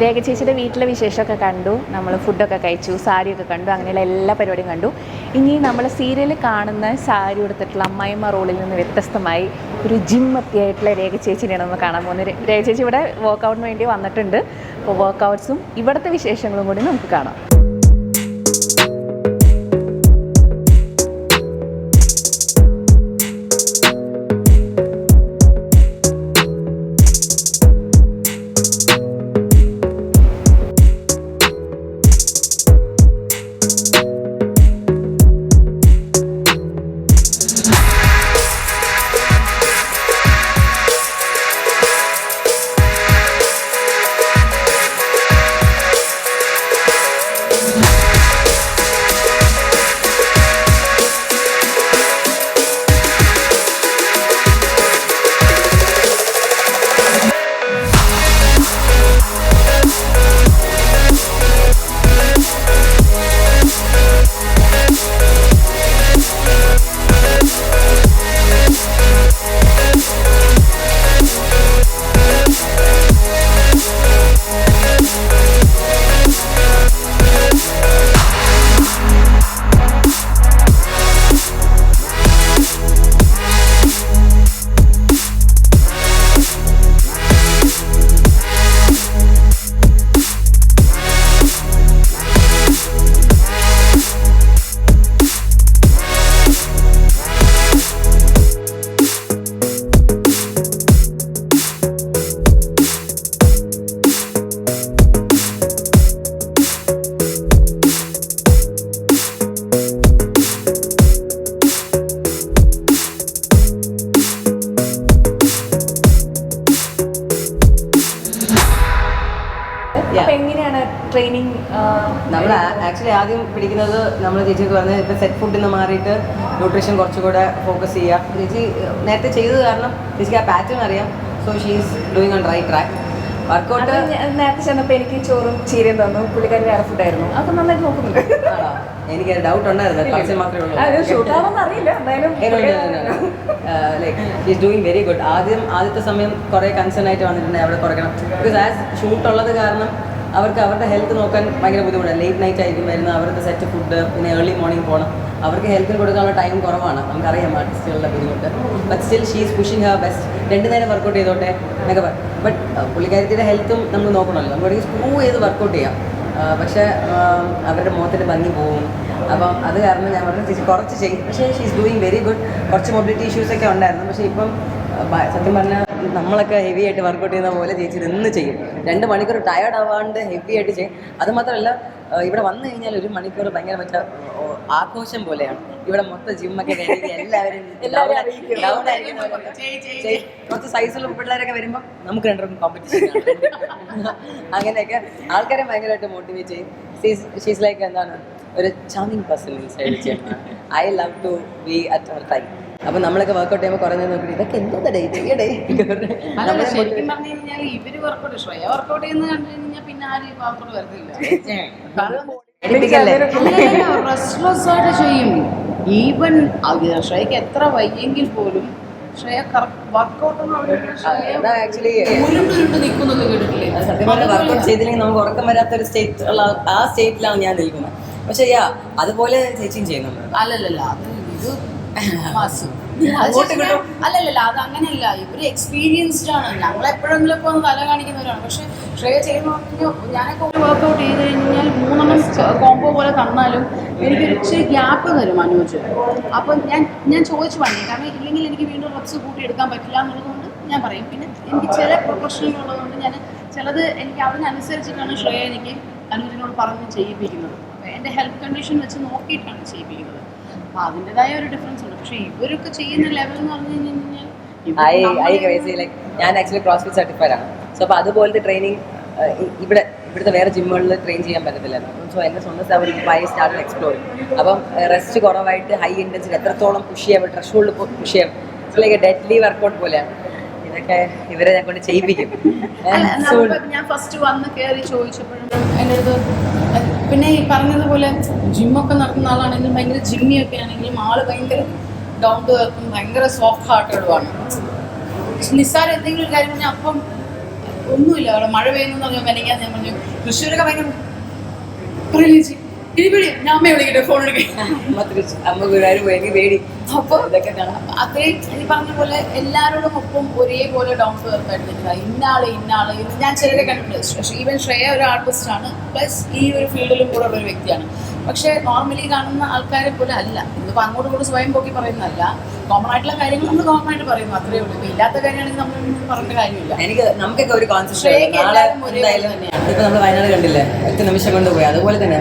രേഖ ചേച്ചിയുടെ വീട്ടിലെ വിശേഷമൊക്കെ കണ്ടു. നമ്മൾ ഫുഡൊക്കെ കഴിച്ചു സാരിയൊക്കെ കണ്ടു അങ്ങനെയുള്ള എല്ലാ പരിപാടിയും കണ്ടു. ഇനി നമ്മൾ സീരിയലിൽ കാണുന്ന സാരി കൊടുത്തിട്ടുള്ള അമ്മായിമ്മ റോളിൽ നിന്ന് വ്യത്യസ്തമായി ഒരു ജിമ്മത്തിയായിട്ടുള്ള രേഖ ചേച്ചിനെയാണ് നമ്മൾ കാണാൻ പോകുന്നത്. രേഖ ചേച്ചി ഇവിടെ വർക്കൗട്ടിന് വേണ്ടി വന്നിട്ടുണ്ട്. അപ്പോൾ വർക്കൗട്ട്സും ഇവിടുത്തെ വിശേഷങ്ങളും കൂടി നമുക്ക് കാണാം. ആക്ച്വലി ആദ്യം പിടിക്കുന്നത് നമ്മൾ ചേച്ചിക്ക് പറഞ്ഞത് ഇപ്പം സെറ്റ് ഫുഡിൽ നിന്ന് മാറിയിട്ട് ന്യൂട്രീഷൻ കുറച്ചുകൂടെ ഫോക്കസ് ചെയ്യുക ചേച്ചി നേരത്തെ ചെയ്തത് കാരണം ചേച്ചിക്ക് ആ പാറ്റേൺ അറിയാം. So she's doing on right track workout നേരത്തെ ചെന്നപ്പോൾ എനിക്ക് ചോറും ചീരയും തന്നു. പുള്ളിക്കാരി വേറെ ഫുഡായിരുന്നു അതൊക്കെ നന്നായിട്ട് നോക്കുന്നുണ്ട്. എനിക്ക് ഡൗട്ട് ഉണ്ടായിരുന്നു. മാത്രമേ ഉള്ളൂ. അറിയില്ല like is doing very good ആദ്യം ആദ്യത്തെ സമയം കുറേ കൺസേൺ ആയിട്ട് വന്നിട്ടുണ്ട് അവിടെ കുറയ്ക്കണം. ബിക്കോസ് ആസ് ഷൂട്ട് ഉള്ളത് കാരണം അവർക്ക് അവരുടെ ഹെൽത്ത് നോക്കാൻ ഭയങ്കര ബുദ്ധിമുട്ടാണ്. ലേറ്റ് നൈറ്റ് ആയിരിക്കും വരുന്നത് അവരുടെ സെറ്റ് ഫുഡ് പിന്നെ ഏർലി മോർണിംഗ് പോകണം അവർക്ക് ഹെൽത്തിന് കൊടുക്കാനുള്ള ടൈം കുറവാണ്. നമുക്കറിയാം ആർട്ടിസ്റ്റുകളുടെ ബുദ്ധിമുട്ട്. But still she is pushing her best രണ്ട് നേരം വർക്കൗട്ട് ചെയ്തോട്ടെ എന്നൊക്കെ പറയും ബട്ട് പുള്ളിക്കാരത്തിയുടെ ഹെൽത്തും നമ്മൾ നോക്കണമല്ലോ. നമുക്ക് സ്ക്രൂ ചെയ്ത് വർക്കൗട്ട് ചെയ്യാം. പക്ഷേ അവരുടെ മുഖത്തിന്റെ ഭംഗി പോകും അപ്പം അത് കാരണം ഞാൻ പറഞ്ഞു കുറച്ച് ചെയ്യും. പക്ഷേ she is doing very good കുറച്ച് മൊബിലിറ്റി ഇഷ്യൂസൊക്കെ ഉണ്ടായിരുന്നു. പക്ഷേ ഇപ്പം സത്യം പറഞ്ഞാൽ നമ്മളൊക്കെ ഹെവി ആയിട്ട് വർക്കൗട്ട് ചെയ്യുന്ന പോലെ ചേച്ചി നിന്ന് ചെയ്യും. രണ്ട് മണിക്കൂർ ടയേർഡ് ആവാണ്ട് ഹെവി ആയിട്ട് ചെയ്യും. അത് മാത്രമല്ല ഇവിടെ വന്നു കഴിഞ്ഞാൽ ഒരു മണിക്കൂർ ഭയങ്കര മറ്റേ ആഘോഷം പോലെയാണ്. ഇവിടെ മൊത്തം ജിമ്മൊക്കെ കയറി എല്ലാവരും മൊത്തം സൈസുള്ള പിള്ളേരൊക്കെ വരുമ്പോൾ നമുക്ക് രണ്ടുപേർക്കും കോമ്പറ്റീഷൻ അങ്ങനെയൊക്കെ ആൾക്കാരെ ഭയങ്കരമായിട്ട് മോട്ടിവേറ്റ് ചെയ്യും. ഷീസ് ലൈക്ക് എന്താണ് ഒരു charming person I love to be at our time അപ്പൊ നമ്മളൊക്കെ വർക്ക്ഔട്ട് ചെയ്യുമ്പോൾ കുറേ നേരം നോക്കി ഇതൊക്കെ എന്തോ ഡേ? ചെയ്യടേ അല്ലല്ല ശരിക്കും പറഞ്ഞു കഴിഞ്ഞാൽ ഇവർ വർക്ക്ഔട്ട് ശ്രേയ വർക്കൗട്ട് ചെയ്യുന്ന കണ്ടു കഴിഞ്ഞാൽ പിന്നെ ആരും വർക്ക്ഔട്ട് റെസ്റ്റ്ലെസ് ആയിട്ട് ചെയ്യും. ഈവൻ ശ്രേയക്ക് എത്ര വയ്യെങ്കിൽ പോലും ശ്രേയ വർക്കൗട്ട് അതാ ആക്ച്വലി ഉരുണ്ടുരുണ്ട് നിൽക്കുന്നത് കേട്ടിട്ടില്ലേ സത്യം പറഞ്ഞാൽ വർക്കൗട്ട് ചെയ്തില്ലെങ്കിൽ നമുക്ക് ഉറക്കം വരാത്ത ഒരു സ്റ്റേറ്റ് ഉള്ള ആ സ്റ്റേറ്റിലാണ് ഞാൻ നിൽക്കുന്നത്. പക്ഷെ യാ അതുപോലെ ചേച്ചിയും ചെയ്യുന്നുണ്ട്. അല്ലല്ലല്ല അത് ഇത് മാസ്. അല്ലല്ലല്ല അത് അങ്ങനെയല്ല. ഇവർ എക്സ്പീരിയൻസ്ഡ് ആണ്. ഞങ്ങൾ എപ്പോഴെങ്കിലും ഒക്കെ ഒന്ന് തല കാണിക്കുന്നവരാണ് പക്ഷെ ശ്രേയ ചെയ്യുന്ന ഞാനൊക്കെ ഒരു വർക്കൗട്ട് ചെയ്ത് കഴിഞ്ഞാൽ മൂന്നെണ്ണം കോംബോ പോലെ തന്നാലും എനിക്ക് ഇച്ചിരി ഗ്യാപ്പ് തരും അനുജ്. അപ്പം ഞാൻ ഞാൻ ചോദിച്ചു പണി കാരണം ഇല്ലെങ്കിൽ എനിക്ക് വീണ്ടും റബ്സ് കൂട്ടി എടുക്കാൻ പറ്റില്ല എന്നുള്ളതുകൊണ്ട് ഞാൻ പറയും. പിന്നെ എനിക്ക് ചില പ്രൊഫഷനുകളുള്ളതുകൊണ്ട് ഞാൻ ചിലത് എനിക്ക് അതിനനുസരിച്ചിട്ടാണ് ശ്രേയ എനിക്ക് അനുജിനോട് പറഞ്ഞ് ചെയ്യിപ്പിക്കുന്നത്. എന്റെ ഹെൽത്ത് കണ്ടീഷൻ വെച്ച് നോക്കിയിട്ടാണ് ചെയ്യിപ്പിക്കുന്നത്. അപ്പോൾ അതിന്റെതായ ഒരു ഡിഫറൻസ് പക്ഷേ ഇവരൊക്കെ ചെയ്യുന്ന ലെവൽ എന്ന് പറഞ്ഞു കഴിഞ്ഞാൽ ഞാൻ ആക്ച്വലി ക്രോസ്ഫിറ്റ് സർട്ടിഫൈഡ് ആണ്. സോ അപ്പോൾ അതുപോലത്തെ ട്രെയിനിങ് ഇവിടെ ഇവിടുത്തെ വേറെ ജിമ്മുകളിൽ ട്രെയിൻ ചെയ്യാൻ പറ്റത്തില്ലായിരുന്നു. സോ എന്റെ സ്വന്തം സ്ഥലം ബൈ സ്റ്റാർട്ട് എക്സ്പ്ലോർ അപ്പം റെസ്റ്റ് കുറവായിട്ട് ഹൈ ഇന്റൻസിൽ എത്രത്തോളം പുഷ് ചെയ്യാം പറ്റും ഹോൾഡ് പുഷ് ചെയ്യാം. ലൈക്ക് ഡെഡ്ലി വർക്കൗട്ട് പോലെയാണ്. ഇതൊക്കെ ഇവരെ ഞാൻ കൊണ്ട് ചെയ്യിപ്പിക്കും. ഞാൻ ഫസ്റ്റ് വന്ന് കയറി ചോദിച്ചപ്പോഴും എന്റെ അടുത്ത് പിന്നെ ഈ പറഞ്ഞതുപോലെ ജിമ്മൊക്കെ നടത്തുന്ന ആളാണെങ്കിലും ഭയങ്കര ജിമ്മിയൊക്കെ ആണെങ്കിലും ആൾ ഭയങ്കര ഡൗൺ ടു എർത്തും ഭയങ്കര സോഫ്റ്റ് ഹാർട്ടഡുമാണ് നിസ്സാരം എന്തെങ്കിലും കാര്യം പറഞ്ഞാൽ അപ്പം ഒന്നുമില്ല. അവിടെ മഴ പെയ്യുന്നു പറഞ്ഞാൽ മെനങ്ങാൻ ഞാൻ പറഞ്ഞു തൃശ്ശൂരൊക്കെ ഭയങ്കര ഞാൻ വിളിക്കട്ടെ ഫോൺ പേടി. അപ്പോൾ കാണാം. അത്രയും ഈ പറഞ്ഞ പോലെ എല്ലാവരോടും ഒപ്പം ഒരേപോലെ ഡൗൺ ടു എർത്ത് ആയിട്ട് നിൽക്കുക. ഇന്നാൾ ഇന്നാൾ. ഞാൻ ചിലരെ കണ്ടിട്ടുണ്ട്. ഈവൻ ശ്രേയ ഒരു ആർട്ടിസ്റ്റ് ആണ്. പ്ലസ് ഈ ഒരു ഫീൽഡിലും കൂടെ ഉള്ള ഒരു വ്യക്തിയാണ്. പക്ഷേ നോർമലി കാണുന്ന ആൾക്കാരെ പോലെ അല്ല. ഇതിപ്പോൾ അങ്ങോട്ട് കൂടെ സ്വയം പോക്കി പറയുന്നതല്ല. കോമൺ ആയിട്ടുള്ള കാര്യങ്ങൾ നമ്മൾ കോമൺ ആയിട്ട് പറയുന്നു. അത്രയേ ഉള്ളൂ. ഇപ്പം ഇല്ലാത്ത കാര്യമാണെങ്കിൽ നമ്മൾ പറഞ്ഞ കാര്യമില്ല. എനിക്ക് നമുക്കൊക്കെ ഒരു. ഇപ്പൊ നമ്മൾ വയനാട് കണ്ടില്ലേ? ഒറ്റ നിമിഷം കൊണ്ട് പോയി. അതുപോലെ തന്നെ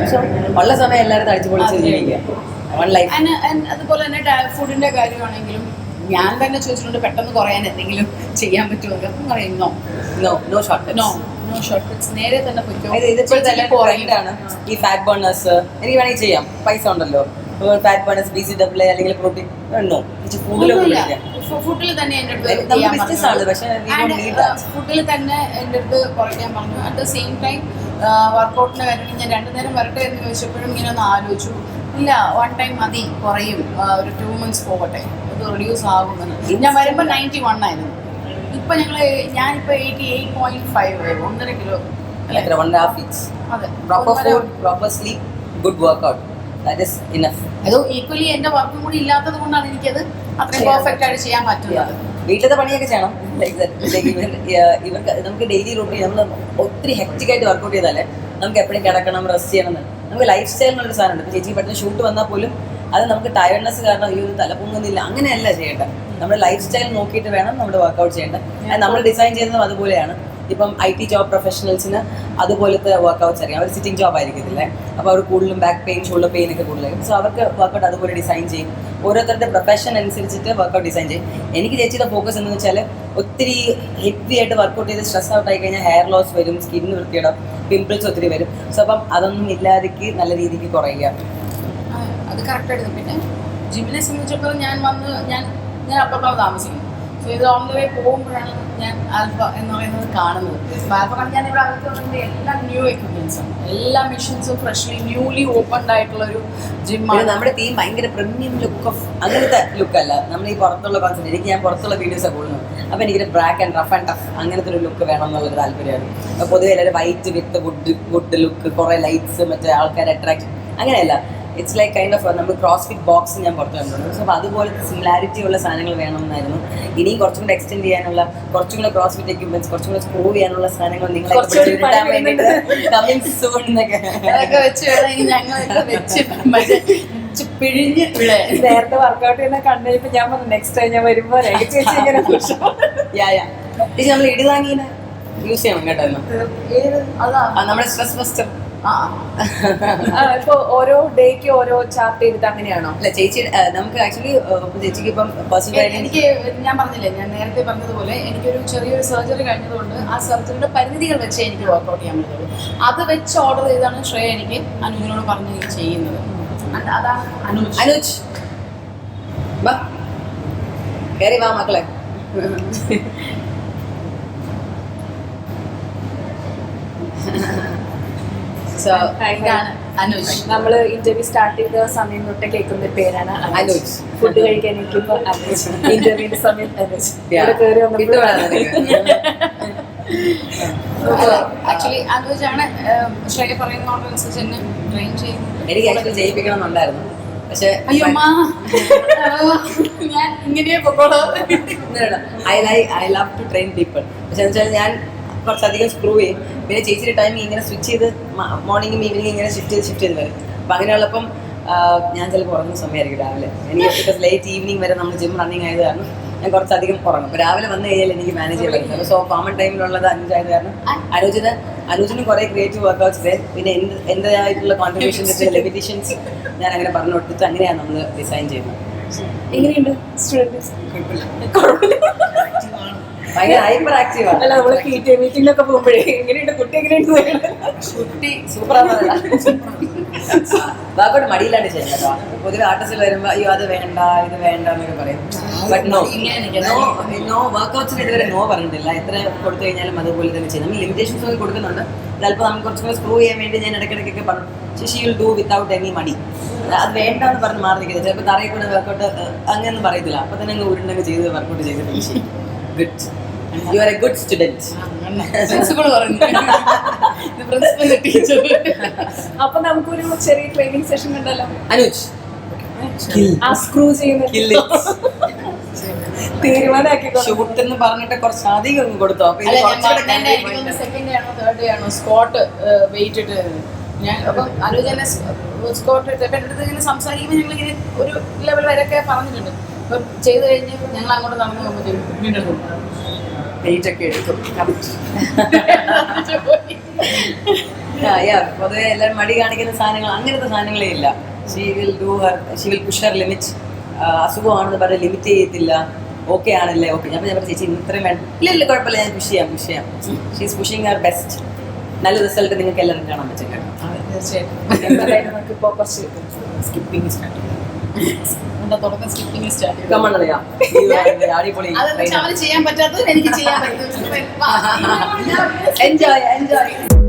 ഉള്ള സമയം എല്ലാവരും അടിച്ചു പൊളിച്ച് ജീവിക്കുക. അതുപോലെ തന്നെ ഫുഡിന്റെ കാര്യമാണെങ്കിലും ഞാൻ തന്നെ ചോദിച്ചിട്ടുണ്ട് പെട്ടെന്ന് കുറയാൻ എന്തെങ്കിലും ചെയ്യാൻ പറ്റുമോ? അപ്പം പറയും നോ നോ ഷോർട്ട് നോ നേരെ തന്നെ ഈ ഫാറ്റ് ബേണേഴ്സ് എനിക്ക് വേണമെങ്കിൽ ചെയ്യാം. പൈസ ഉണ്ടല്ലോ. Fat burners B C W അല്ലെങ്കിൽ പ്രോട്ടീൻ. ഫു- ഫുഡിൽ തന്നെ എന്റെ അടുത്ത്. ഫുഡിൽ തന്നെ എന്റെ അടുത്ത് കുറയ്ക്കാൻ പറഞ്ഞു. അറ്റ് ദ സെയിം ടൈം വർക്കൗട്ടിന്റെ കാര്യത്തിൽ ഞാൻ രണ്ടു നേരം വരട്ടെ എന്ന് ചോദിച്ചപ്പോഴും ഇങ്ങനെ ഒന്ന് ആലോചിച്ചു. ഇല്ല വൺ ടൈം മതി കുറയും. ഒരു ടു മന്ത്സ് പോകട്ടെ. അത് റിഡ്യൂസ് ആകുമെന്ന്. ഞാൻ വരുമ്പോൾ നയന്റി വൺ ആയിരുന്നു. ഇപ്പം ഞങ്ങൾ ഞാനിപ്പോ എയ്റ്റി എയ്റ്റ് പോയിന്റ് ഫൈവ് ഒന്നര കിലോ. അത്. ഈക്വലി വർക്കും കൂടി ഇല്ലാത്തത് കൊണ്ടാണ് എനിക്കത് അത്രയും പെർഫെക്റ്റ് ആയിട്ട് ചെയ്യാൻ പറ്റുന്നത്. വീട്ടിലത്തെ പണിയൊക്കെ ചെയ്യണം. ഇവർ ഇവർക്ക് നമുക്ക് ഡെയിലി റൂട്ടീൻ നമ്മൾ ഒത്തിരി ഹെക്റ്റിക് ആയിട്ട് വർക്കൗട്ട് ചെയ്താലേ നമുക്ക് എപ്പോഴും കിടക്കണം റെസ്റ്റ് ചെയ്യണം. നമുക്ക് ലൈഫ് സ്റ്റൈലിനുള്ള സാധനം സാധനമുണ്ട്. ഇപ്പം ചേച്ചി പെട്ടെന്ന് ഷൂട്ട് വന്നാൽ പോലും അത് നമുക്ക് ടയർഡ്നെസ് കാരണം ഈ ഒരു തല പൊങ്ങുന്നില്ല അങ്ങനെയല്ല ചെയ്യേണ്ടത്. നമ്മുടെ ലൈഫ് സ്റ്റൈൽ നോക്കിയിട്ട് വേണം നമ്മുടെ വർക്കൗട്ട് ചെയ്യേണ്ടത്. അത് നമ്മൾ ഡിസൈൻ ചെയ്യുന്നതും അതുപോലെയാണ്. ഇപ്പം ഐ ടി ജോബ് പ്രൊഫഷണൽസിന് അതുപോലത്തെ വർക്കൗട്ട്സ് അറിയാം. അവർ സിറ്റിംഗ് ജോബ് ആയിരിക്കത്തില്ലേ? അപ്പോൾ അവർ കൂടുതലും ബാക്ക് പെയിൻ ഷോൾഡർ പെയിൻ ഒക്കെ കൂടുതലായിരിക്കും. സോ അവർക്ക് വർക്കൗട്ട് അതുപോലെ ഡിസൈൻ ചെയ്യും. ഓരോരുത്തരുടെ പ്രൊഫഷൻ അനുസരിച്ചിട്ട് വർക്കൗട്ട് ഡിസൈൻ ചെയ്യും. എനിക്ക് ചേച്ചിയുടെ ഫോക്കസ് എന്ന് വെച്ചാൽ ഒത്തിരി ഹെവി ആയിട്ട് വർക്കൗട്ട് ചെയ്ത് സ്ട്രെസ് ഔട്ട് ആയി കഴിഞ്ഞാൽ ഹെയർ ലോസ് വരും സ്കിന്ന് വൃത്തിയിടാം പിമ്പിൾസ് ഒത്തിരി വരും. സോ അപ്പം അതൊന്നും ഇല്ലാതിക്ക് നല്ല രീതിക്ക് കുറയുക. അത് കറക്റ്റായിരുന്നു പിന്നെ ജിമ്മിനെ സംബന്ധിച്ചിടത്തോളം ഞാൻ വന്ന് ഞാൻ ഞാൻ അപ്പുറത്താണ് താമസിക്കുന്നത് സോ ഇത് ഓൺ ദ വേ പോകുമ്പോഴാണ് ഞാൻ ആൽഫ എന്ന് പറയുന്നത് കാണുന്നത്. ആൽഫ ഞാൻ ഇവിടെ അകത്ത് വന്നിട്ട് എല്ലാം ന്യൂ എക്യുപ്മെന്റ്സും എല്ലാ മെഷീൻസും ഫ്രഷ്ലി ന്യൂലി ഓപ്പൺഡ് ആയിട്ടുള്ള ഒരു ജിമ്മാണ് നമ്മുടെ തീം ഭയങ്കര പ്രീമിയം ലുക്ക് ഓഫ് അങ്ങനത്തെ ലുക്ക് അല്ല. നമ്മൾ ഈ പുറത്തുള്ള കോൺസെപ്റ്റ് എനിക്ക് ഞാൻ പുറത്തുള്ള വീഡിയോസ് കൂടുന്നു അപ്പൊ എനിക്കൊരു black and rough and tough അങ്ങനത്തെ ഒരു ലുക്ക് വേണം എന്നുള്ളൊരു താല്പര്യമാണ്. അപ്പോൾ പൊതുവെ എല്ലാവരും white with wood wood look കുറേ ലൈറ്റ്സ് മറ്റേ ആൾക്കാരെ അട്രാക്ട് അങ്ങനെയല്ല. ഇറ്റ്സ് ലൈക്ക് കൈൻഡ് ഓഫ് നമ്മൾ ക്രോസ് ഫിറ്റ് ബോക്സ് ഞാൻ പുറത്തു കണ്ടിട്ടുണ്ട് സോ അപ്പോൾ അതുപോലത്തെ സിമിലാരിറ്റി ഉള്ള സാധനങ്ങൾ വേണമെന്നായിരുന്നു. ഇനിയും കുറച്ചും കൂടെ എക്സ്റ്റെൻഡ് ചെയ്യാനുള്ള കുറച്ചും കൂടെ ക്രോസ് ഫിറ്റ് എക്യുപ്മെന്റ്സ് കുറച്ചും കൂടെ സ്ക്രൂ ചെയ്യാനുള്ള സാധനങ്ങൾ നിങ്ങൾ കമ്മിങ് സൂൺ എന്നൊക്കെ. പിഴിഞ്ഞ് നേരത്തെ വർക്കൗട്ട് ചെയ്യുന്ന കണ്ടിപ്പോ ഞാൻ പറഞ്ഞു നെക്സ്റ്റ് ടൈം ഞാൻ വരുമ്പോ ചേച്ചി ഇങ്ങനെ നമ്മൾ ഇടിതാങ്ങീനെ യൂസ് ചെയ്യണം കേട്ടോ നമ്മുടെ സ്ട്രെസ് ബസ്റ്റർ ആ, ഇപ്പൊ ഓരോ ഡേക്ക് ഓരോ ചാർട്ട് ചെയ്തിട്ട് അങ്ങനെയാണോ? അല്ല ചേച്ചി നമുക്ക് ആക്ച്വലി ചേച്ചിക്ക് ഇപ്പം ആയിട്ട് എനിക്ക് ഞാൻ പറഞ്ഞില്ലേ ഞാൻ നേരത്തെ പറഞ്ഞതുപോലെ എനിക്കൊരു ചെറിയൊരു സർജറി കഴിഞ്ഞതുകൊണ്ട് ആ സർജറിയുടെ പരിമിതികൾ വെച്ചേ എനിക്ക് വർക്കൗട്ട് ചെയ്യാൻ പറ്റുള്ളൂ. അത് വെച്ച് ഓർഡർ ചെയ്താണ് ശ്രേയ എനിക്ക് അനുജിനോട് പറഞ്ഞ് എനിക്ക് ചെയ്യുന്നത് അതാണ് അനുജ്. അനുജ്. വാ. കയറി വാ മക്കളെ. സോ ഇതാണ് അനുജ്. നമ്മൾ ഇന്റർവ്യൂ സ്റ്റാർട്ട് ചെയ്ത സമയം തൊട്ട് കേൾക്കുന്ന പേരാണ് അനുജ്. ഫുഡ് കഴിക്കാൻ ഇരിക്കുമ്പോ അനുജ്. ഇന്റർവ്യൂവിന്റെ സമയത്ത് അനുജ്. കയറി. ആക്ച്വലി അനുജാണ് ശ്രേയ പറയുന്ന ഓർഡർ അനുസരിച്ച് എന്നെ ട്രെയിൻ ചെയ്യുന്നത് എനിക്ക് ആക്ച്വലി ചെയ്യിപ്പിക്കണം എന്നുണ്ടായിരുന്നു പക്ഷെ ഞാൻ ഇങ്ങനെയേ പൊക്കോളൂ. I lie I love to train people പക്ഷെ എന്ന് വെച്ചാൽ ഞാൻ കുറച്ചധികം സ്ക്രൂ ചെയ്യും. പിന്നെ ചേച്ചിയുടെ ടൈം ഇങ്ങനെ സ്വിച്ച് ചെയ്ത് മോർണിംഗും ഈവനിങ് ഇങ്ങനെ ഷിഫ്റ്റ് ചെയ്ത് ഷിഫ്റ്റ് ചെയ്ത് വരും. അപ്പം അങ്ങനെയുള്ളപ്പം ഞാൻ ചിലപ്പോൾ ഉറങ്ങുന്ന സമയമായിരിക്കും രാവിലെ. എനിക്ക് ലേറ്റ് ഈവനിങ് വരെ നമ്മൾ ജിം റണ്ണിങ് ആയത് കാരണം ഞാൻ കുറച്ചധികം ഉറങ്ങും. അപ്പോൾ രാവിലെ വന്ന് കഴിഞ്ഞാൽ എനിക്ക് മാനേജ് ചെയ്യാൻ പറ്റും സോ കോമൺ ടൈമിലുള്ളത് അഞ്ചായത് കാരണം അനുജിന് അനുജിനും കുറേ ക്രിയേറ്റീവ് വർക്കൗട്ട്സ് പിന്നെ എന്ത് എന്തായിട്ടുള്ള കോൺട്രിബ്യൂഷൻസ് ലിമിറ്റേഷൻസ് ഞാൻ അങ്ങനെ പറഞ്ഞു കൊടുത്തിട്ട് അങ്ങനെയാണ് നമ്മൾ ഡിസൈൻ ചെയ്യുന്നത്. എങ്ങനെയുണ്ട്? സ്റ്റുഡൻസ് ഹൈപ്പർ ആക്റ്റീവ് അല്ല ടി മീറ്റിംഗിലൊക്കെ പോകുമ്പോഴേ എങ്ങനെയുണ്ട്? കുട്ടി എങ്ങനെയുണ്ട്? കുട്ടി സൂപ്പറാണ് ബാക്കോട്ട് മടിയില്ലാണ്ട് ചെയ്യും കേട്ടോ. പൊതുവെ ആർട്ടിസ്റ്റിൽ വരുമ്പോ അയ്യോ അത് വേണ്ട ഇത് വേണ്ട എന്നൊക്കെ പറയും. ബട്ട് നോ നോ നോ വർക്കൗട്ട്സിന് ഇതുവരെ നോ പറഞ്ഞിട്ടില്ല. എത്ര കൊടുത്തു കഴിഞ്ഞാലും അതുപോലെ തന്നെ ചെയ്യും. നമ്മൾ ലിമിറ്റേഷൻസ് ഒക്കെ കൊടുക്കുന്നുണ്ട്. ചിലപ്പോൾ നമുക്ക് കുറച്ചും കൂടെ സ്ക്രൂ ചെയ്യാൻ വേണ്ടി ഞാൻ ഇടയ്ക്കിടയ്ക്കൊക്കെ പറഞ്ഞു Sasi you'll do without any money അത് വേണ്ട എന്ന് പറഞ്ഞ് മാറി നിൽക്കുന്നത് ചിലപ്പോൾ തറയിൽ കൂടെ വർക്കൗട്ട് അങ്ങനെയൊന്നും പറയത്തില്ല. അപ്പൊ തന്നെ അങ്ങ് ഉരുണ്ടങ്ങ് ചെയ്ത് വർക്കൗട്ട് ചെയ്തിട്ടുണ്ട് good you are a good student principal പറഞ്ഞു പ്രിൻസിപ്പൽ ടീച്ചർ അപ്പൊ നമുക്കൊരു ചെറിയ ട്രെയിനിങ് സെഷൻ കണ്ടല്ലോ അനുജ് ആ സ്ക്രൂ ചെയ്യുന്ന Kill it. തീരുമാനമാക്കി ഷൂട്ട് എന്ന് പറഞ്ഞിട്ട് കുറച്ച് അധികം അങ്ങ് കൊടുത്തു. അപ്പൊ ഇത് അല്ല ഞാൻ കുറച്ചുകൂടെ പറഞ്ഞതിന്റെ എനിക്ക് തോന്നുന്നു സെക്കൻഡ് ഡേ ആണോ തേർഡ് ഡേ ആണോ സ്കോട്ട് വെയിറ്റ് ഇട്ട്. ഞാൻ അപ്പം അനുജ് എന്നെ സ്കോട്ട് ഇട്ട് അപ്പം എന്റെ അടുത്ത് ഇങ്ങനെ സംസാരിക്കുമ്പോൾ ഞങ്ങൾ ഇങ്ങനെ ഒരു ലെവൽ വരെയൊക്കെ പറഞ്ഞിട്ടുണ്ട്. അപ്പം ചെയ്ത് കഴിഞ്ഞ് ഞങ്ങൾ അങ്ങോട്ട് നടന്നു വീണ്ടും വെയിറ്റ് ഒക്കെ എടുക്കും. പൊതുവെ എല്ലാവരും മടി കാണിക്കുന്ന സാധനങ്ങൾ അങ്ങനത്തെ സാധനങ്ങളേ ഇല്ല. She will do she will push her limit അസുഖമാണെന്ന് പറഞ്ഞ് ലിമിറ്റ് ചെയ്യത്തില്ല. ഓക്കെ ആണല്ലേ? ഓക്കെ ഞാൻ ഞാൻ ചേച്ചി ഇത്രയും വേണ്ട. ഇല്ല ഇല്ല കുഴപ്പമില്ല. ഞാൻ പുഷ് ചെയ്യാം പുഷ് ചെയ്യാം. ഷീസ് പുഷിങ് ഹർ ബെസ്റ്റ് നല്ല റിസൾട്ട് നിങ്ങൾക്ക് എല്ലാവരും കാണാൻ പറ്റും കേട്ടോ. തീർച്ചയായിട്ടും. സ്കിപ്പിംഗ് സ്റ്റാർട്ട് എന്താ തുടക്കം സ്കിപ്പിംഗ് സ്റ്റാർട്ട് ചെയ്തു. കമ്മണറിയാം അടിപൊളി അതെന്ന് വെച്ചാൽ അവന് ചെയ്യാൻ പറ്റാത്തത് എനിക്ക് ചെയ്യാൻ പറ്റും. എൻജോയ് എൻജോയ്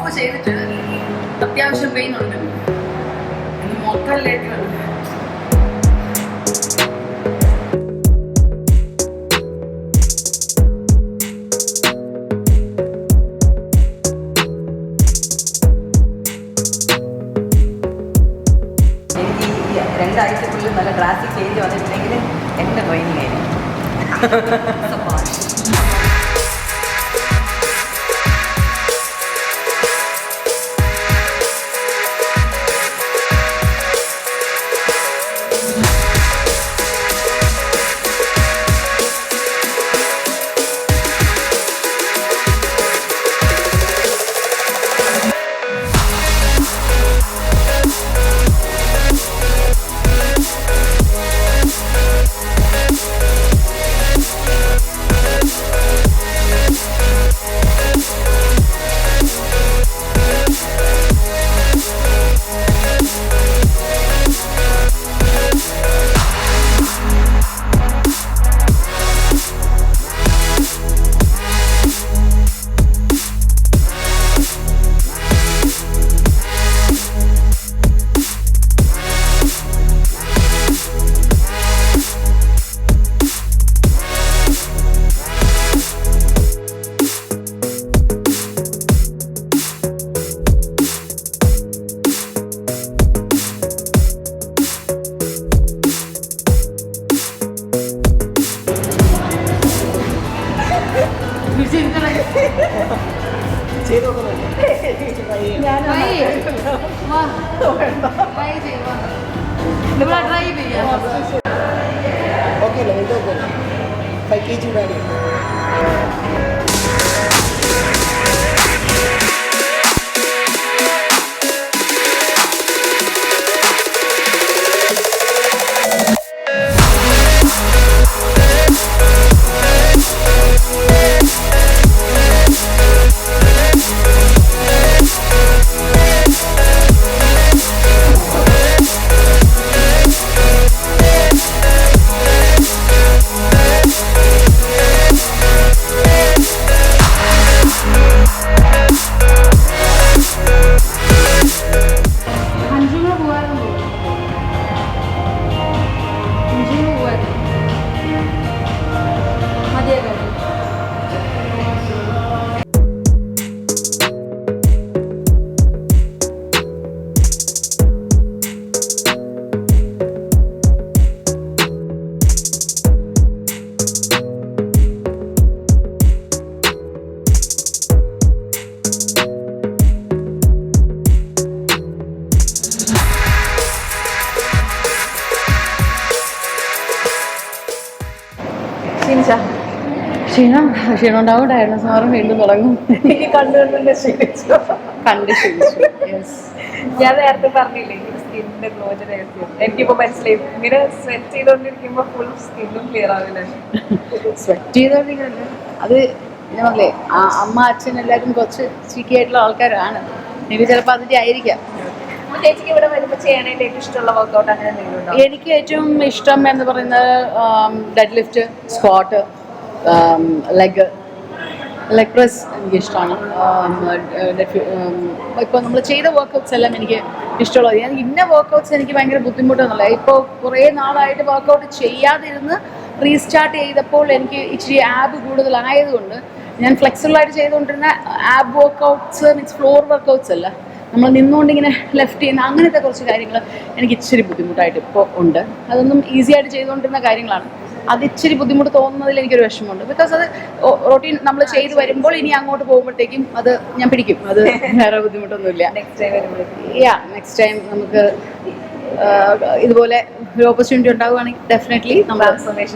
കോഫ് ചെയ്തിട്ട് അത്യാവശ്യം പെയിൻ ഉണ്ട് മൊത്തം രണ്ടാഴ്ചക്കുള്ളിൽ നല്ല ഡ്രാസ്റ്റിക് ചേഞ്ച് വന്നിട്ടുണ്ടെങ്കിൽ എന്റെ ട്രെയിനിങ് ആയിരിക്കും. ക്ഷീണം ഉണ്ടാവും ഡയഗ്നോസ് മാറും വീണ്ടും തുടങ്ങും. എനിക്ക് കണ്ടുകൊണ്ടുണ്ട് ക്ഷീണിച്ചു കണ്ട് ക്ഷീണിച്ചു ഞാൻ നേരത്തെ പറഞ്ഞില്ലേ സ്കിന്നിന്റെ ഗ്ലോജ് എനിക്കിപ്പോ മനസ്സിലായി. ഇങ്ങനെ സ്വെറ്റ് ചെയ്തോണ്ടിരിക്കുമ്പോ ഫുൾ സ്കിന്നും ക്ലിയർ ആവില്ല? സ്വെറ്റ് ചെയ്തോണ്ടിരിക്കുന്നത് അത് ഞാൻ പറഞ്ഞില്ലേ ആ അമ്മ അച്ഛൻ എല്ലാവരും കുറച്ച് ചീക്കി ആയിട്ടുള്ള ആൾക്കാരാണ്. എനിക്ക് ചിലപ്പോൾ അതിന്റെ ആയിരിക്കാം. അപ്പൊ ചേച്ചിക്ക് ഇവിടെ വരുമ്പോ ചെയ്യാനായിട്ട് ഏറ്റവും ഇഷ്ടമുള്ള വർക്കൗട്ട് അങ്ങനെ എന്തെങ്കിലും എനിക്ക് ഏറ്റവും ഇഷ്ടം എന്ന് പറയുന്നത് deadlift squat leg leg press എനിക്ക് ഇഷ്ടമാണ് ഇപ്പോൾ നമ്മൾ ചെയ്ത വർക്കൗട്ട്സ് എല്ലാം എനിക്ക് ഇഷ്ടമുള്ളത്. ഞാൻ ഇന്ന വർക്കൗട്ട്സ് എനിക്ക് ഭയങ്കര ബുദ്ധിമുട്ടൊന്നുമില്ല. ഇപ്പോൾ കുറേ നാളായിട്ട് വർക്കൗട്ട് ചെയ്യാതിരുന്ന് റീസ്റ്റാർട്ട് ചെയ്തപ്പോൾ എനിക്ക് ഇച്ചിരി ആബ് കൂടുതലായതുകൊണ്ട് ഞാൻ ഫ്ലെക്സിബിളായിട്ട് ചെയ്തുകൊണ്ടിരുന്ന ab workouts means floor workouts അല്ല. നമ്മൾ നിന്നുകൊണ്ട് ഇങ്ങനെ ലെഫ്റ്റ് ചെയ്യുന്ന അങ്ങനത്തെ കുറച്ച് കാര്യങ്ങൾ എനിക്ക് ഇച്ചിരി ബുദ്ധിമുട്ടായിട്ട് ഇപ്പോൾ ഉണ്ട്. അതൊന്നും ഈസി ആയിട്ട് ചെയ്തുകൊണ്ടിരുന്ന കാര്യങ്ങളാണ്. അത് ഇച്ചിരി ബുദ്ധിമുട്ട് തോന്നുന്നതിൽ എനിക്കൊരു വിഷമമുണ്ട്. ബിക്കോസ് അത് റൊട്ടീൻ നമ്മൾ ചെയ്ത് വരുമ്പോൾ ഇനി അങ്ങോട്ട് പോകുമ്പോഴത്തേക്കും അത് ഞാൻ പിടിക്കും. അത് വേറെ ബുദ്ധിമുട്ടൊന്നുമില്ല. നെക്സ്റ്റ് ടൈം വരുമ്പോഴേക്കും യാ നെക്സ്റ്റ് ടൈം നമുക്ക് ഇതുപോലെ ഒരു ഓപ്പർച്യൂണിറ്റി ഉണ്ടാവുകയാണെങ്കിൽ ഡെഫിനറ്റ്ലി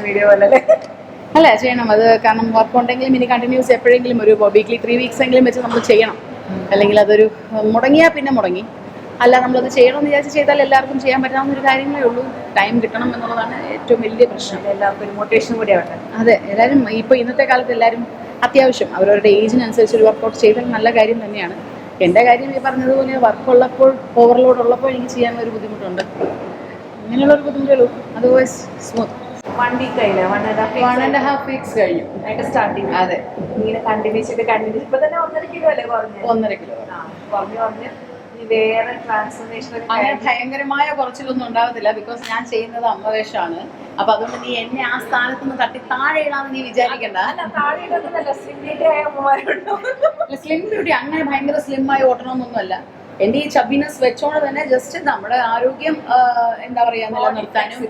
വീഡിയോ പോലെ അല്ല? ചെയ്യണം. അത് കാരണം വർക്ക് ഉണ്ടെങ്കിലും ഇനി കണ്ടിന്യൂസ് എപ്പോഴെങ്കിലും ഒരു വീക്ക്ലി ത്രീ വീക്സ് എങ്കിലും വെച്ച് നമ്മൾ ചെയ്യണം. അല്ലെങ്കിൽ അതൊരു മുടങ്ങിയാൽ പിന്നെ മുടങ്ങി. അല്ല നമ്മളത് ചെയ്യണമെന്ന് വിചാരിച്ച് ചെയ്താൽ എല്ലാവർക്കും ചെയ്യാൻ പറ്റാവുന്ന ഒരു കാര്യങ്ങളേ ഉള്ളൂ. ടൈം കിട്ടണം എന്നുള്ളതാണ് ഏറ്റവും വലിയ പ്രശ്നം. എല്ലാവർക്കും ഒരു മോട്ടിവേഷൻ കൂടി ആവട്ടെ അതെ എല്ലാവരും ഇപ്പോൾ ഇന്നത്തെ കാലത്ത് എല്ലാവരും അത്യാവശ്യം അവരവരുടെ ഏജിനനുസരിച്ച് ഒരു വർക്കൗട്ട് ചെയ്താൽ നല്ല കാര്യം തന്നെയാണ്. എന്റെ കാര്യം ഈ പറഞ്ഞതുപോലെ വർക്ക് ഉള്ളപ്പോൾ ഓവർലോഡ് ഉള്ളപ്പോൾ എനിക്ക് ചെയ്യാൻ ഒരു ബുദ്ധിമുട്ടുണ്ട്. അങ്ങനെയുള്ള ഒരു ബുദ്ധിമുട്ടേ ഉള്ളൂ. അതർവൈസ് സ്മൂത്ത് വൺ വീക്ക് ആയില്ലേ? One and half one and half weeks കഴിഞ്ഞു. അതിന്റെ സ്റ്റാർട്ടിങ് അതെ. ഇങ്ങനെ കണ്ടിന്യൂസ് ചെയ്ത് കണ്ടിന്യൂസ് ഇപ്പൊ തന്നെ ഒന്നര കിലോ അല്ലേ കുറഞ്ഞു? ഒന്നര കിലോ കുറഞ്ഞു കുറഞ്ഞ്. വേറെ ട്രാൻസ്ഫോർമേഷൻ അങ്ങനെ ഭയങ്കരമായ കുറച്ചിലൊന്നും ഉണ്ടാവത്തില്ല. ബിക്കോസ് ഞാൻ ചെയ്യുന്നത് അമ്മവേഷാണ് അപ്പൊ അതുകൊണ്ട് നീ എന്നെ ആ സ്ഥാനത്ത് നിന്ന് തട്ടി താഴെ ഇടാന്ന് നീ വിചാരിക്കണ്ട. സ്ലിം ബ്യൂട്ടി അങ്ങനെ ഭയങ്കര സ്ലിം ആയി ഓട്ടണമെന്നൊന്നുമല്ല. എന്റെ ഈ ചബിനെസ് വെച്ചോണ്ട് തന്നെ ജസ്റ്റ് നമ്മുടെ ആരോഗ്യം എന്താ പറയാ നിലനിർത്താനും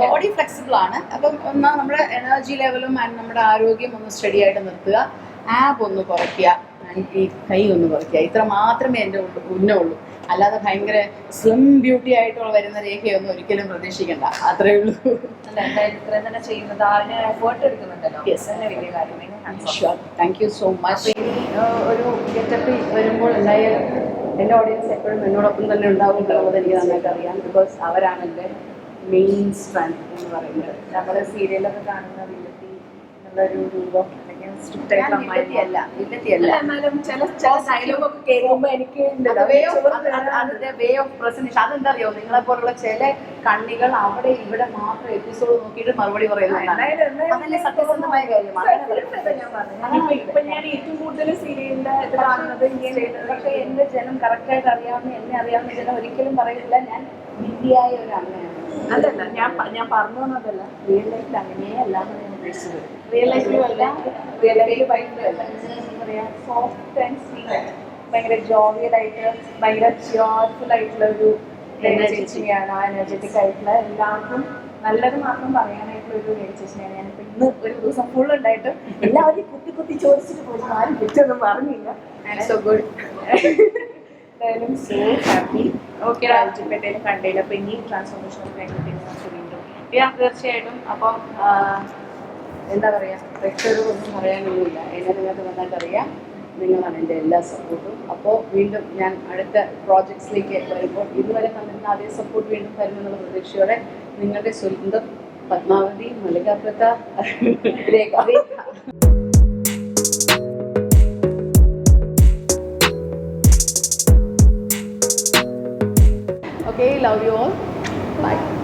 ബോഡി ഫ്ലെക്സിബിൾ ആണ്. അപ്പം ഒന്ന് നമ്മുടെ എനർജി ലെവലും ആൻഡ് നമ്മുടെ ആരോഗ്യം ഒന്ന് സ്റ്റഡി ആയിട്ട് നിർത്തുക. ആപ്പ് ഒന്ന് കുറയ്ക്കുക. ഈ കൈ ഒന്ന് കുറയ്ക്കുക. ഇത്ര മാത്രമേ എന്റെ ഉള്ളൂ അല്ലാതെ ഭയങ്കര സ്ലിം ബ്യൂട്ടി ആയിട്ടുള്ള വരുന്ന രേഖയൊന്നും ഒരിക്കലും പ്രതീക്ഷിക്കണ്ട. അത്രേ ഉള്ളൂ. താങ്ക് യു സോ മച്ച് ഒരു ഗെറ്റപ്പിൽ വരുമ്പോൾ എന്തായാലും എന്റെ ഓഡിയൻസ് എപ്പോഴും എന്നോടൊപ്പം തന്നെ ഉണ്ടാവും എന്നുള്ളത് എനിക്ക് നന്നായിട്ട് അറിയാം. ബിക്കോസ് അവരാണ് എന്റെ മെയിൻ സ്ട്രെങ്ത് എന്ന് പറയുന്നത്. നമ്മൾ സീരിയലൊക്കെ കാണുന്ന വിലത്തി എന്നുള്ളൊരു രൂപം സ്ട്രിക്റ്റ് ഞാൻ ആയിട്ടുള്ള വില്ലത്തി അമ്മായി അല്ല വില്ലത്തി അല്ല എന്നാലും ചില ചില ഡയലോഗ് ഒക്കെ കേൾക്കുമ്പോ എനിക്ക് ഉണ്ടല്ലോ, വേ ഓഫ് ചോറ് തരാൻ അതിന്റെ വേ ഓഫ് പ്രസന്റേഷൻ അതെന്താ അറിയോ നിങ്ങളെ പോലുള്ള ചില കണ്ണികൾ അവിടെ ഇവിടെ മാത്രം എപ്പിസോഡ് നോക്കിയിട്ട് മറുപടി പറയുന്നതാണ് അതല്ല സത്യസന്ധമായ കാര്യമാണ് ഇപ്പൊ ഞാൻ ഞാൻ ഏറ്റവും കൂടുതൽ സീരിയലിന്റെ ഇത് കാണുന്നത് ഇങ്ങനെ പക്ഷേ എന്റെ ജനം കറക്റ്റായിട്ട് അറിയാവുന്ന എന്നെ അറിയാവുന്ന ജനം ഒരിക്കലും പറയില്ല. ഞാൻ വിദ്യയായ ഒരു അമ്മയാണ്. അല്ലല്ല ഞാൻ ഞാൻ പറഞ്ഞു തന്നതല്ല റിയൽ ലൈഫിൽ അങ്ങനെയല്ല എന്ന് ഞാൻ ഉദ്ദേശിച്ചത്. റിയൽ ലൈഫിലും അല്ല റിയൽ ലൈഫിൽ ഭയങ്കര എന്താ പറയാ സോഫ്റ്റ് ആൻഡ് സ്വീറ്റ് ഭയങ്കര ജോവിയൽ ആയിട്ട് ഭയങ്കര ചോർഫുൾ ആയിട്ടുള്ള ഒരു ചേച്ചിയാണ് ആ എനർജറ്റിക് ആയിട്ടുള്ള എല്ലാവർക്കും നല്ലത് മാത്രം പറയാനായിട്ടുള്ള ഒരു ചേച്ചിയാണ് ഞാനിപ്പോ ഇന്ന് ഒരു ദിവസം ഫുൾ ഉണ്ടായിട്ട് എല്ലാവരും കുത്തി കുത്തി ചോദിച്ചിട്ട് പോയി ആരും കുറ്റൊന്നും പറഞ്ഞില്ല. സോ ഗുഡ് എന്തായാലും സോ ഹാപ്പി ഓക്കെ രാജ്യപ്പെട്ടേലും കണ്ടതിൽ അപ്പൊ ഇനി ട്രാൻസ്ഫോർമേഷൻ വീണ്ടും തീർച്ചയായിട്ടും. അപ്പം എന്താ പറയാ ഒന്നും പറയാനൊന്നുമില്ല എന്നെ നിങ്ങൾക്ക് നന്നായിട്ട് അറിയാം നിങ്ങളാണ് എന്റെ എല്ലാ സപ്പോർട്ടും അപ്പോൾ വീണ്ടും ഞാൻ അടുത്ത പ്രോജക്ട്സിലേക്ക് വരുമ്പോൾ ഇതുവരെ തന്നിരുന്ന അതേ സപ്പോർട്ട് വീണ്ടും തരുമെന്നുള്ള പ്രതീക്ഷയോടെ നിങ്ങളുടെ സ്വന്തം പത്മാവതി മല്ലിക Okay, love you all. Bye.